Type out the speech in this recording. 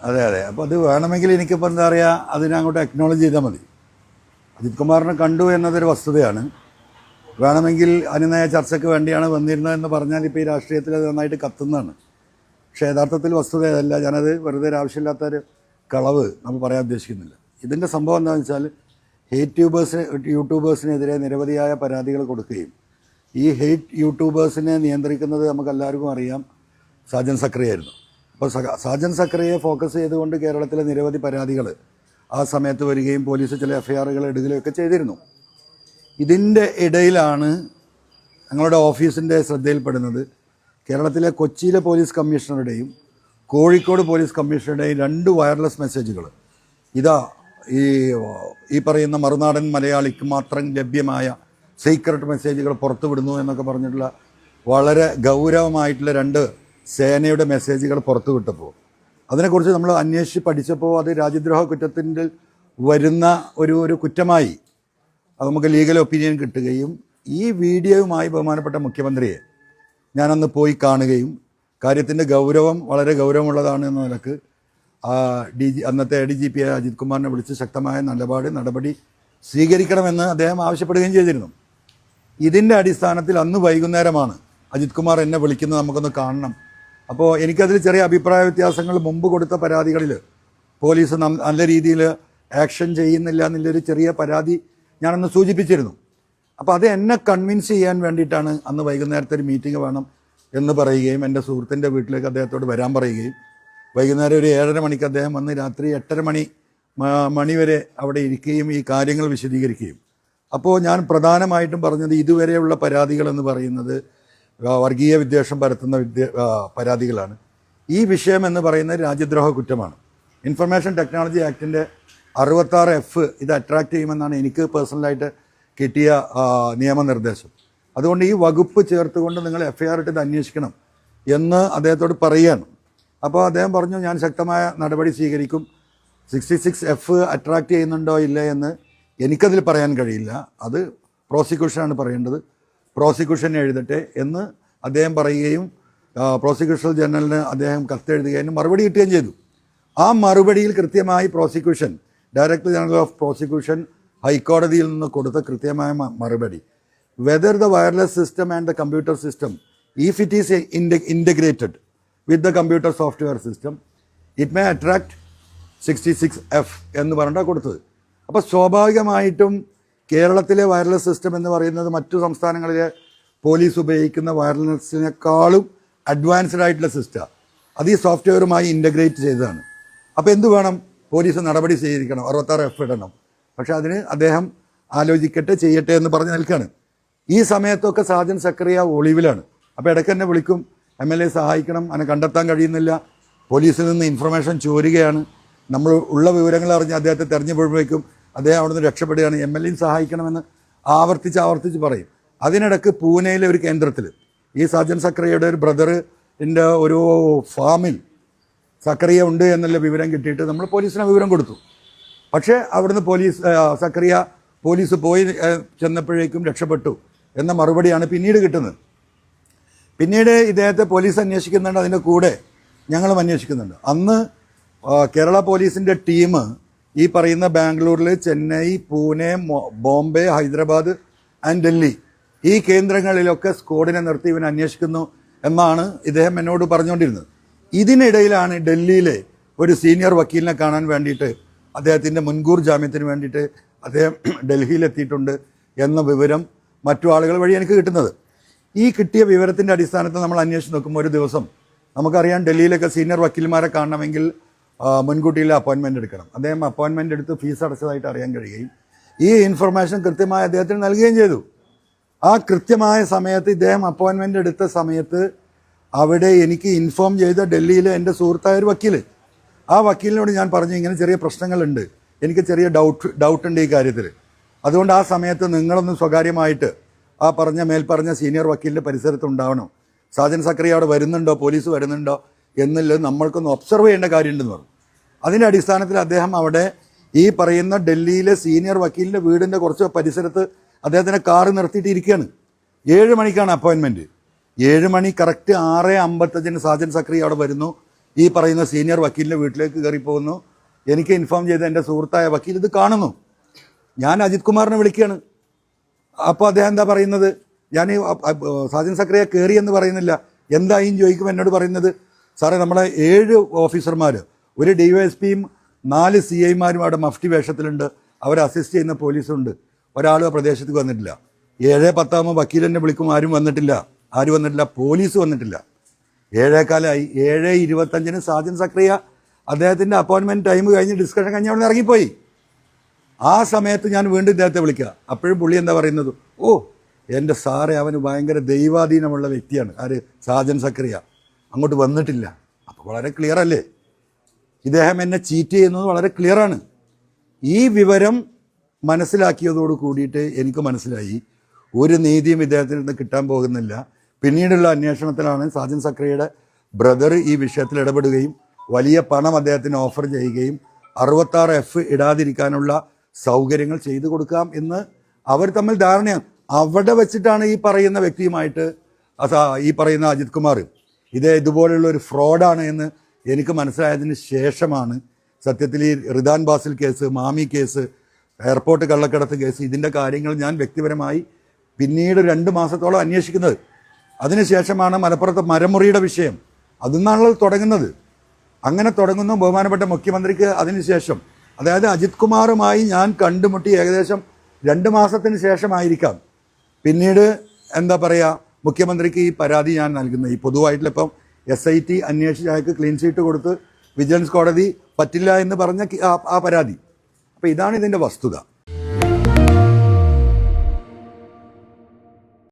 അതെ അതെ. അപ്പോൾ അത് വേണമെങ്കിൽ എനിക്കിപ്പോൾ എന്താ പറയുക അതിനെ അങ്ങോട്ട് അക്നോളജ് ചെയ്താൽ മതി. അജിത് കുമാറിനെ കണ്ടു എന്നതൊരു വസ്തുതയാണ്. വേണമെങ്കിൽ അനുനയ ചർച്ചയ്ക്ക് വേണ്ടിയാണ് വന്നിരുന്നത് എന്ന് പറഞ്ഞാൽ ഇപ്പോൾ ഈ രാഷ്ട്രീയത്തിൽ അത് നന്നായിട്ട് കത്തുന്നതാണ്. പക്ഷേ യഥാർത്ഥത്തിൽ വസ്തുത അതല്ല. ഞാനത് വെറുതെ ഒരു കളവ് നമ്മൾ പറയാൻ ഉദ്ദേശിക്കുന്നില്ല. ഇതിന്റെ സംഭവം എന്താണെന്ന് വെച്ചാൽ ഹേറ്റ് ട്യൂബേഴ്സിന് യൂട്യൂബേഴ്സിനെതിരെ നിരവധിയായ പരാതികൾ കൊടുക്കുകയും ഈ ഹേറ്റ് യൂട്യൂബേഴ്സിനെ നിയന്ത്രിക്കുന്നത് നമുക്കെല്ലാവർക്കും അറിയാം. സാജൻ സക്രിയായിരുന്നു. അപ്പോൾ സാജൻ സക്രിയെ ഫോക്കസ് ചെയ്തുകൊണ്ട് കേരളത്തിലെ നിരവധി പരാതികൾ ആ സമയത്ത് വരികയും പോലീസ് ചില എഫ്ഐആറുകൾ ഇടുകയൊക്കെ ചെയ്തിരുന്നു. ഇതിന്റെ ഇടയിലാണ് ഞങ്ങളുടെ ഓഫീസിന്റെ ശ്രദ്ധയിൽപ്പെടുന്നത്. കേരളത്തിലെ കൊച്ചിയിലെ പോലീസ് കമ്മീഷണറുടെയും കോഴിക്കോട് പോലീസ് കമ്മീഷണറുടെയും രണ്ട് വയർലെസ് മെസ്സേജുകൾ. ഇതാ ഈ ഈ പറയുന്ന മറുനാടൻ മലയാളിക്ക് മാത്രം ലഭ്യമായ സീക്രട്ട് മെസ്സേജുകൾ പുറത്തുവിടുന്നു എന്നൊക്കെ പറഞ്ഞിട്ടുള്ള വളരെ ഗൗരവമായിട്ടുള്ള രണ്ട് സേനയുടെ മെസ്സേജുകൾ പുറത്തു വിട്ടപ്പോൾ അതിനെക്കുറിച്ച് നമ്മൾ അന്വേഷിച്ച് പഠിച്ചപ്പോൾ അത് രാജ്യദ്രോഹ കുറ്റത്തിന്റെ വരുന്ന ഒരു ഒരു കുറ്റമായി അത് നമുക്ക് ലീഗൽ ഒപ്പീനിയൻ കിട്ടുകയും ഈ വീഡിയോയുമായി ബഹുമാനപ്പെട്ട മുഖ്യമന്ത്രിയെ ഞാനന്ന് പോയി കാണുകയും കാര്യത്തിന്റെ ഗൗരവം വളരെ ഗൗരവമുള്ളതാണ് എന്ന നിലയ്ക്ക് ഡി ജി അന്നത്തെ ഡി ജി പി അജിത് കുമാറിനെ വിളിച്ച് ശക്തമായ നിലപാട് നടപടി സ്വീകരിക്കണമെന്ന് അദ്ദേഹം ആവശ്യപ്പെടുകയും ചെയ്തിരുന്നു. ഇതിന്റെ അടിസ്ഥാനത്തിൽ അന്ന് വൈകുന്നേരമാണ് അജിത് കുമാർ എന്നെ വിളിക്കുന്നത് നമുക്കൊന്ന് കാണണം. അപ്പോൾ എനിക്കതിൽ ചെറിയ അഭിപ്രായ വ്യത്യാസങ്ങൾ മുമ്പ് കൊടുത്ത പരാതികളിൽ പോലീസ് നല്ല രീതിയിൽ ആക്ഷൻ ചെയ്യുന്നില്ല എന്നുള്ളൊരു ചെറിയ പരാതി ഞാനന്ന് സൂചിപ്പിച്ചിരുന്നു. അപ്പോൾ അത് എന്നെ കൺവിൻസ് ചെയ്യാൻ വേണ്ടിയിട്ടാണ് അന്ന് വൈകുന്നേരത്തെ ഒരു മീറ്റിംഗ് വേണം എന്ന് പറയുകയും എന്റെ സുഹൃത്തിന്റെ വീട്ടിലേക്ക് അദ്ദേഹത്തോട് വരാൻ പറയുകയും. വൈകുന്നേരം ഒരു ഏഴര മണിക്ക് അദ്ദേഹം വന്ന് രാത്രി എട്ടര മണി മണിവരെ മണി വരെ അവിടെ ഇരിക്കുകയും ഈ കാര്യങ്ങൾ വിശദീകരിക്കുകയും. അപ്പോൾ ഞാൻ പ്രധാനമായിട്ടും പറഞ്ഞത് ഇതുവരെയുള്ള പരാതികളെന്ന് പറയുന്നത് വർഗീയ വിദ്വേഷം പരത്തുന്ന വിദ്യ പരാതികളാണ്. ഈ വിഷയം എന്ന് പറയുന്നത് രാജ്യദ്രോഹ കുറ്റമാണ്. ഇൻഫർമേഷൻ ടെക്നോളജി ആക്ടിന്റെ അറുപത്താറ് എഫ് ഇത് അട്രാക്ട് ചെയ്യുമെന്നാണ് എനിക്ക് പേഴ്സണലായിട്ട് കിട്ടിയ നിയമനിർദ്ദേശം. അതുകൊണ്ട് ഈ വകുപ്പ് ചേർത്തുകൊണ്ട് നിങ്ങൾ എഫ് ഐ ആർ ഇട്ട് ഇത് അന്വേഷിക്കണം എന്ന് അദ്ദേഹത്തോട് പറയുകയാണ്. അപ്പോൾ അദ്ദേഹം പറഞ്ഞു ഞാൻ ശക്തമായ നടപടി സ്വീകരിക്കും. സിക്സ്റ്റി സിക്സ് എഫ് അട്രാക്ട് ചെയ്യുന്നുണ്ടോ ഇല്ല എന്ന് എനിക്കതിൽ പറയാൻ കഴിയില്ല. അത് പ്രോസിക്യൂഷനാണ് പറയേണ്ടത്. പ്രോസിക്യൂഷൻ എഴുതട്ടെ എന്ന് അദ്ദേഹം പറയുകയും പ്രോസിക്യൂഷൻ ജനറലിന് അദ്ദേഹം കത്തെഴുതുകയും മറുപടി കിട്ടുകയും ചെയ്തു. ആ മറുപടിയിൽ കൃത്യമായി prosecution director general of prosecution ഹൈക്കോടതിയിൽ നിന്ന് കൊടുത്ത കൃത്യമായ മറുപടി. Whether the wireless system and the computer system if it is integrated with the computer software system it may attract sixty six F എന്ന് പറഞ്ഞിട്ടാണ് കൊടുത്തത്. അപ്പോൾ സ്വാഭാവികമായിട്ടും കേരളത്തിലെ വയർലെസ് സിസ്റ്റം എന്ന് പറയുന്നത് മറ്റു സംസ്ഥാനങ്ങളിലെ പോലീസ് ഉപയോഗിക്കുന്ന വയർലെസ്സിനേക്കാളും അഡ്വാൻസ്ഡ് ആയിട്ടുള്ള സിസ്റ്റമാണ് അത് ഈ സോഫ്റ്റ്വെയറുമായി ഇന്റഗ്രേറ്റ് ചെയ്തതാണ്. അപ്പോൾ എന്ത് വേണം? പോലീസ് നടപടി സ്വീകരിക്കണം. അറുപത്താറ് എഫ് ഇടണം. പക്ഷെ അതിന് അദ്ദേഹം ആലോചിക്കട്ടെ ചെയ്യട്ടെ എന്ന് പറഞ്ഞ് നിൽക്കുകയാണ് ഈ സമയത്തൊക്കെ സാജൻ സക്രിയ ഒളിവിലാണ്. അപ്പോൾ ഇടയ്ക്ക് എന്നെ വിളിക്കും. എം എൽ എ സഹായിക്കണം. അതിനെ കണ്ടെത്താൻ കഴിയുന്നില്ല. പോലീസിൽ നിന്ന് ഇൻഫർമേഷൻ ചോരുകയാണ്. നമ്മൾ ഉള്ള വിവരങ്ങൾ അറിഞ്ഞ് അദ്ദേഹത്തെ തെരഞ്ഞെടുപ്പോഴേക്കും അദ്ദേഹം അവിടുന്ന് രക്ഷപ്പെടുകയാണ്. എം എൽ എയും സഹായിക്കണമെന്ന് ആവർത്തിച്ച് ആവർത്തിച്ച് പറയും. അതിനിടക്ക് പൂനെയിലെ ഒരു കേന്ദ്രത്തിൽ ഈ സജ്ജൻ സക്രിയയുടെ ഒരു ബ്രദറിന്റെ ഒരു ഫാമിൽ സക്രിയ ഉണ്ട് എന്നുള്ള വിവരം കിട്ടിയിട്ട് നമ്മൾ പോലീസിന് വിവരം കൊടുത്തു. പക്ഷേ അവിടുന്ന് പോലീസ് സക്രിയ പോലീസ് പോയി ചെന്നപ്പോഴേക്കും രക്ഷപ്പെട്ടു എന്ന മറുപടിയാണ് പിന്നീട് കിട്ടുന്നത്. പിന്നീട് ഇദ്ദേഹത്തെ പോലീസ് അന്വേഷിക്കുന്നുണ്ട് അതിന്റെ കൂടെ ഞങ്ങളും അന്വേഷിക്കുന്നുണ്ട്. അന്ന് കേരള പോലീസിന്റെ ടീം ഈ പറയുന്ന ബാംഗ്ലൂരിൽ ചെന്നൈ പൂനെ ബോംബെ ഹൈദരാബാദ് ആൻഡ് ഡൽഹി ഈ കേന്ദ്രങ്ങളിലൊക്കെ സ്ക്വാഡിനെ നിർത്തി ഇവൻ അന്വേഷിക്കുന്നു എന്നാണ് ഇദ്ദേഹം എന്നോട് പറഞ്ഞുകൊണ്ടിരുന്നത്. ഇതിനിടയിലാണ് ഡൽഹിയിലെ ഒരു സീനിയർ വക്കീലിനെ കാണാൻ വേണ്ടിയിട്ട് അദ്ദേഹത്തിന്റെ മുൻകൂർ ജാമ്യത്തിന് വേണ്ടിയിട്ട് അദ്ദേഹം ഡൽഹിയിലെത്തിയിട്ടുണ്ട് എന്ന വിവരം മറ്റു ആളുകൾ വഴി എനിക്ക് കിട്ടുന്നത്. ഈ കിട്ടിയ വിവരത്തിന്റെ അടിസ്ഥാനത്തിൽ നമ്മൾ അന്വേഷിച്ച് നോക്കുമ്പോൾ ഒരു ദിവസം നമുക്കറിയാം ഡൽഹിയിലൊക്കെ സീനിയർ വക്കീൽമാരെ കാണണമെങ്കിൽ ആ, മുൻകൂട്ടിയിലെ അപ്പോയിൻമെന്റ് എടുക്കണം. അദ്ദേഹം അപ്പോയിൻമെന്റ് എടുത്ത് ഫീസ് അടച്ചതായിട്ട് അറിയാൻ കഴിയുകയും ഈ ഇൻഫർമേഷൻ കൃത്യമായി അദ്ദേഹത്തിന് നൽകുകയും ചെയ്തു. ആ കൃത്യമായ സമയത്ത് ഇദ്ദേഹം അപ്പോയിൻമെന്റ് എടുത്ത സമയത്ത് അവിടെ എനിക്ക് ഇൻഫോം ചെയ്ത ഡൽഹിയിലെ എന്റെ സുഹൃത്തായ ഒരു വക്കീൽ ആ വക്കീലിനോട് ഞാൻ പറഞ്ഞു ഇങ്ങനെ ചെറിയ പ്രശ്നങ്ങളുണ്ട്. എനിക്ക് ചെറിയ ഡൗട്ട് ഡൗട്ടുണ്ട് ഈ കാര്യത്തിൽ. അതുകൊണ്ട് ആ സമയത്ത് നിങ്ങളൊന്ന് സ്വകാര്യമായിട്ട് ആ പറഞ്ഞ മേൽപ്പറഞ്ഞ സീനിയർ വക്കീലിന്റെ പരിസരത്ത് ഉണ്ടാവണം. സാജൻ സക്രിയ അവിടെ വരുന്നുണ്ടോ? പോലീസ് വരുന്നുണ്ടോ? എന്നുള്ളത് നമ്മൾക്കൊന്ന് ഒബ്സർവ് ചെയ്യേണ്ട കാര്യമുണ്ടെന്ന് പറഞ്ഞു. അതിന്റെ അടിസ്ഥാനത്തിൽ അദ്ദേഹം അവിടെ ഈ പറയുന്ന ഡൽഹിയിലെ സീനിയർ വക്കീലിന്റെ വീടിന്റെ കുറച്ച് പരിസരത്ത് അദ്ദേഹത്തിന്റെ കാറ് നിർത്തിയിട്ടിരിക്കുകയാണ്. ഏഴ് മണിക്കാണ് അപ്പോയിൻമെന്റ് ഏഴ് മണി കറക്റ്റ് ആറ് അമ്പത്തഞ്ചിന് സാജൻ സക്രി അവിടെ വരുന്നു. ഈ പറയുന്ന സീനിയർ വക്കീലിന്റെ വീട്ടിലേക്ക് കയറി പോകുന്നു. എനിക്ക് ഇൻഫോം ചെയ്ത എന്റെ സുഹൃത്തായ വക്കീൽ ഇത് കാണുന്നു. ഞാൻ അജിത് കുമാറിനെ വിളിക്കുകയാണ്. അപ്പോൾ അദ്ദേഹം എന്താ പറയുന്നത്? ഞാൻ സാജൻ സക്രിയ കയറി എന്ന് പറയുന്നില്ല. എന്തായും ചോദിക്കുമ്പോൾ എന്നോട് പറയുന്നത്? സാറേ നമ്മളെ ഏഴ് ഓഫീസർമാർ ഒരു ഡി വൈ എസ് പിയും നാല് സി ഐമാരും അവിടെ മഫ്റ്റി വേഷത്തിലുണ്ട്. അവരെ അസിസ്റ്റ് ചെയ്യുന്ന പോലീസുണ്ട്. ഒരാളും ആ പ്രദേശത്ത് വന്നിട്ടില്ല. ഏഴ് പത്താമോ വക്കീലെന്നെ വിളിക്കും ആരും വന്നിട്ടില്ല. ആരും വന്നിട്ടില്ല പോലീസ് വന്നിട്ടില്ല. ഏഴേക്കാലായി ഏഴ് ഇരുപത്തഞ്ചിന് സാജൻ സക്രിയ അദ്ദേഹത്തിന്റെ അപ്പോയിൻമെന്റ് ടൈം കഴിഞ്ഞ് ഡിസ്കഷൻ കഴിഞ്ഞ് അവിടെ ഇറങ്ങിപ്പോയി. ആ സമയത്ത് ഞാൻ വീണ്ടും ഇദ്ദേഹത്തെ വിളിക്കുക. അപ്പോഴും പുള്ളി എന്താ പറയുന്നത്? ഓ എന്റെ സാറേ അവന് ഭയങ്കര ദൈവാധീനമുള്ള വ്യക്തിയാണ്. ആര്? സാജൻ സക്രിയ. അങ്ങോട്ട് വന്നിട്ടില്ല. അപ്പോൾ വളരെ ക്ലിയർ അല്ലേ? ഇദ്ദേഹം എന്നെ ചീറ്റ് ചെയ്യുന്നത് വളരെ ക്ലിയറാണ് ഈ വിവരം മനസ്സിലാക്കിയതോട് കൂടിയിട്ട് എനിക്ക് മനസ്സിലായി. ഒരു നീതിയും ഇദ്ദേഹത്തിൽ നിന്ന് കിട്ടാൻ പോകുന്നില്ല. പിന്നീടുള്ള അന്വേഷണത്തിലാണ് സാജൻ സക്രയുടെ ബ്രദർ ഈ വിഷയത്തിൽ ഇടപെടുകയും വലിയ പണം അദ്ദേഹത്തിന് ഓഫർ ചെയ്യുകയും അറുപത്താറ് എഫ് ഇടാതിരിക്കാനുള്ള സൗകര്യങ്ങൾ ചെയ്തു കൊടുക്കാം എന്ന് അവർ തമ്മിൽ ധാരണയാണ്. അവിടെ വെച്ചിട്ടാണ് ഈ പറയുന്ന വ്യക്തിയുമായിട്ട് ഈ പറയുന്ന അജിത് കുമാർ. ഇത് ഇതുപോലെയുള്ള ഒരു ഫ്രോഡാണ് എന്ന് എനിക്ക് മനസ്സിലായതിന് ശേഷമാണ് സത്യത്തിൽ ഈ Ridan Basil case Mami case airport കള്ളക്കടത്ത് കേസ് ഇതിന്റെ കാര്യങ്ങൾ ഞാൻ വ്യക്തിപരമായി പിന്നീട് രണ്ട് മാസത്തോളം അന്വേഷിക്കുന്നത്. അതിനുശേഷമാണ് മലപ്പുറത്തെ മരമുറിയുടെ വിഷയം. അതിന്നാണല്ലോ തുടങ്ങുന്നത്. അങ്ങനെ തുടങ്ങുന്നു. ബഹുമാനപ്പെട്ട മുഖ്യമന്ത്രിക്ക് അതിനുശേഷം അതായത് അജിത് കുമാറുമായി ഞാൻ കണ്ടുമുട്ടി ഏകദേശം രണ്ട് മാസത്തിന് ശേഷമായിരിക്കാം. പിന്നീട് എന്താ പറയുക മുഖ്യമന്ത്രിക്ക് ഈ പരാതി ഞാൻ നൽകുന്നത് ഈ പൊതുവായിട്ടുള്ള ഇപ്പം എസ് ഐ ടി അന്വേഷിച്ച് അയാൾക്ക് ക്ലീൻ ചീറ്റ് കൊടുത്ത് വിജിലൻസ് കോടതി പറ്റില്ല എന്ന് പറഞ്ഞ ആ- പരാതി. അപ്പോൾ ഇതാണ് ഇതിന്റെ വസ്തുത.